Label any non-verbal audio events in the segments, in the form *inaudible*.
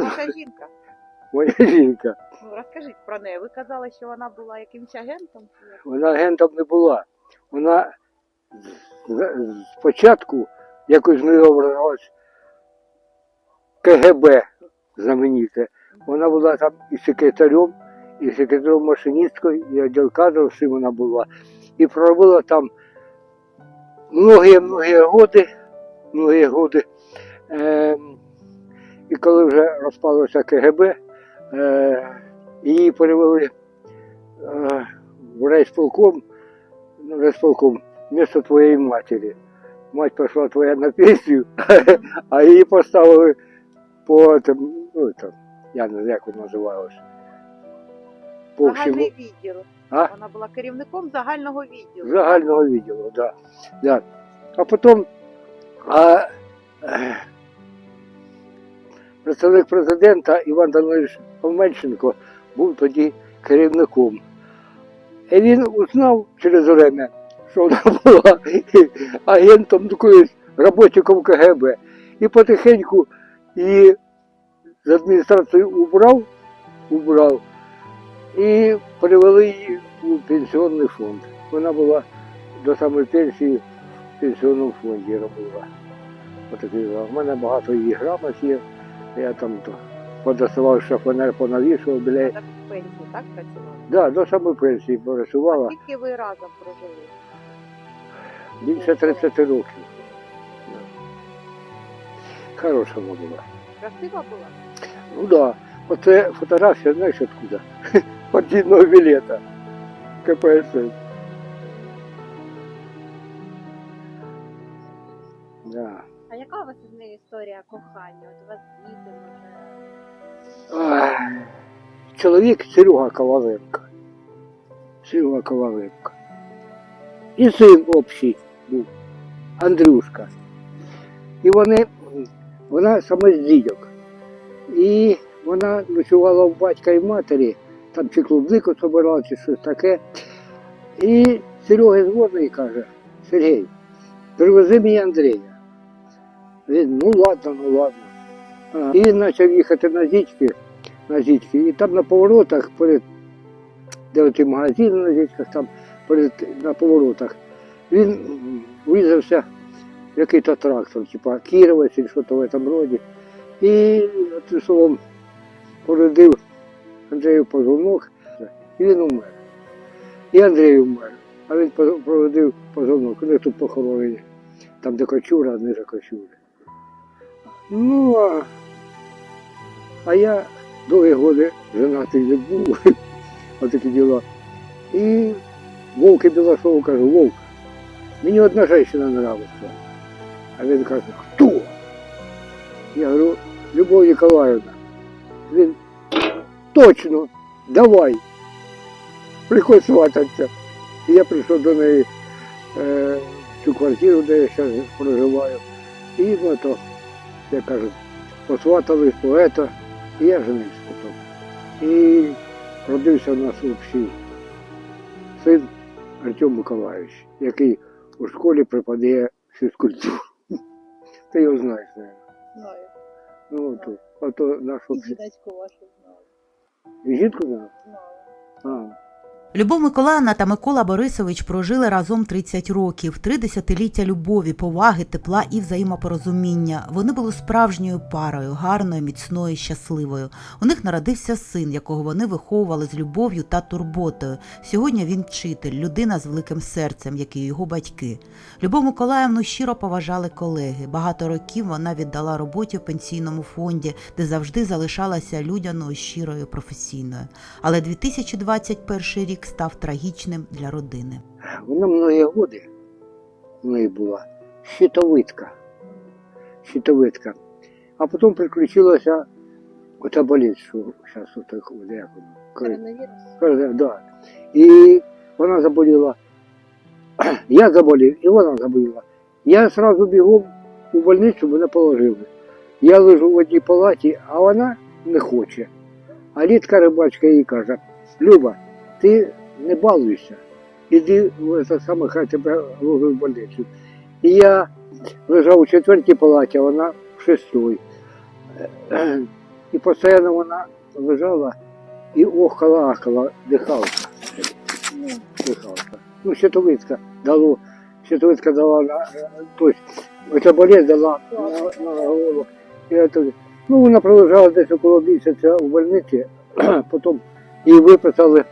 Ваша жінка. моя жінка. Ну розкажіть про неї. Ви казали, що вона була якимось агентом? чи як? Вона агентом не була. Вона з- з- спочатку якось з нею образилась КГБ знамените. Вона була там і секретарем, і секретарем машиністкою, і відділ кадрів, всім вона була. І проробила там многі-многі годи, многі годи. Ем, і коли вже розпалося КГБ, е, її перевели е, в райсполком, ну, райсполком, вместо твоєї матері. Мать пішла твоя на пенсію, *laughs* а її поставили по там, ну, там, я не знаю, як воно називалось. По Загальний відділ. а? Вона була керівником загального відділу. загального відділу, да. Да. А потім а, е, представник президента Іван Данилович Омельченко був тоді керівником. І він узнав через время, що вона була *laughs* агентом якоюсь роботником КГБ. І потихеньку її з адміністрації убрав, убрав і перевели її у пенсіонний фонд. Вона була до самої пенсії в пенсіонному фонді робила. У мене багато її грамот є. Я там то подоставав шафонер, понавішував біля. Так пенсії, так працювала? Да, до самої пенсії працювала Скільки ви разом прожили? більше 30 років. Хороша вона була. Красива була? Ну да. Оце фотографія, знаєш откуда? *laughs* Партійного білета. КПСС. Да. Яка у вас з нею історія кохання? От у вас діти, може? Чоловік Серега Коваленко. Серега Коваленко. І син общий був, Андрюшка. І вони, вона саме з дідок. І вона ночувала у батька і матері, там чи клубнику собирала, чи щось таке. І Серега і каже, Сергій, привези мені Андрія. Він, ну ладно, ну ладно. І почав їхати на зічки, на зічки. І там на поворотах, перед, де оті магазини на зічках, там перед, на поворотах, він врізався в який-то трактор, типа Кіровець чи що то в цьому роді. І одним словом породив Андрію позвонок, і він умер. І Андрій умер. А він породив позвонок. Вони тут похоронені. Там де кочура, а не за кочури. Ну, а, а я довгі годи женатий не був. *laughs* Отакі діла. І Вовк і Білашов кажу, Вовк, мені одна жінка нравиться. А він каже, хто? Я говорю, Любов Ніколаївна. Він, точно, давай. Приходь свататися. І я прийшов до неї е, в цю квартиру, де я зараз проживаю. І ну, то як кажуть, посватали поета, і я женився потім. І родився у нас общий син Артем Миколаївич, який у школі преподає фізкультуру. *laughs* Ти його знаєш, наверное. Знаю. Ну, то, а то наш І общий. І жінку знав? Знаю. А. Любов Миколаївна та Микола Борисович прожили разом 30 років, три десятиліття любові, поваги, тепла і взаємопорозуміння. Вони були справжньою парою, гарною, міцною, щасливою. У них народився син, якого вони виховували з любов'ю та турботою. Сьогодні він вчитель, людина з великим серцем, як і його батьки. Любов Миколаївну щиро поважали колеги. Багато років вона віддала роботі в пенсійному фонді, де завжди залишалася людяною, щирою, професійною. Але 2021 рік став трагічним для родини. Вона многі годи в неї була щитовидка. Щитовидка. А потім приключилася ота болість, що зараз як воно. Коронавірус? Да. І вона заболіла. *clears throat* Я заболів, і вона заболіла. Я одразу бігом у больницю мене положили. Я лежу в одній палаті, а вона не хоче. А літка рибачка їй каже, Люба, ти не балуйся. Іди в це саме, хай тебе в больницю. І я лежав у четвертій палаті, а вона в шестій. І постійно вона лежала і охала, ахала, дихалка. Дихалка. Ну, щитовицька дало, щитовицька дала тобто, оця болезнь дала на, на голову. І это, ну, вона пролежала десь около місяця у больниці, *clears throat* потім її виписали,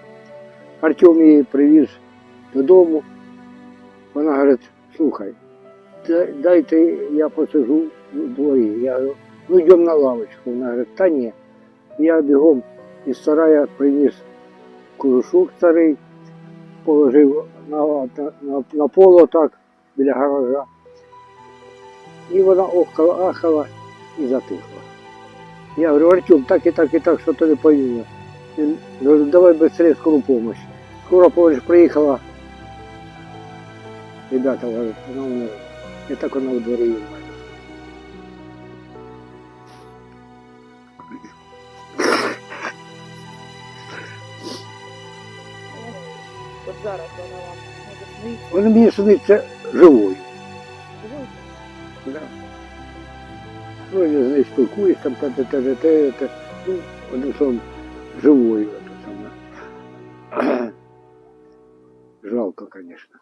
Артем її привіз додому. Вона говорить, слухай, дай- дайте я посижу в дворі. Я говорю, ну йдемо на лавочку. Вона говорить, та ні. Я бігом із сарая приніс кожушок старий, положив на, на, на, на поло так біля гаража. І вона охкала, ахала і затихла. Я говорю, Артем, так і так, і так, що то не повинно. Він говорить, давай швидше скору. Скоро помощь приїхала. Ребята говорят, вона умерла. І так вона у дворі. От зараз вона вам сниться. Вона мені сниться живою. Да. Ну, я з нею спілкуюсь, там, те, те, те, те, те, ну, одним словом, живою. Жалко, конечно.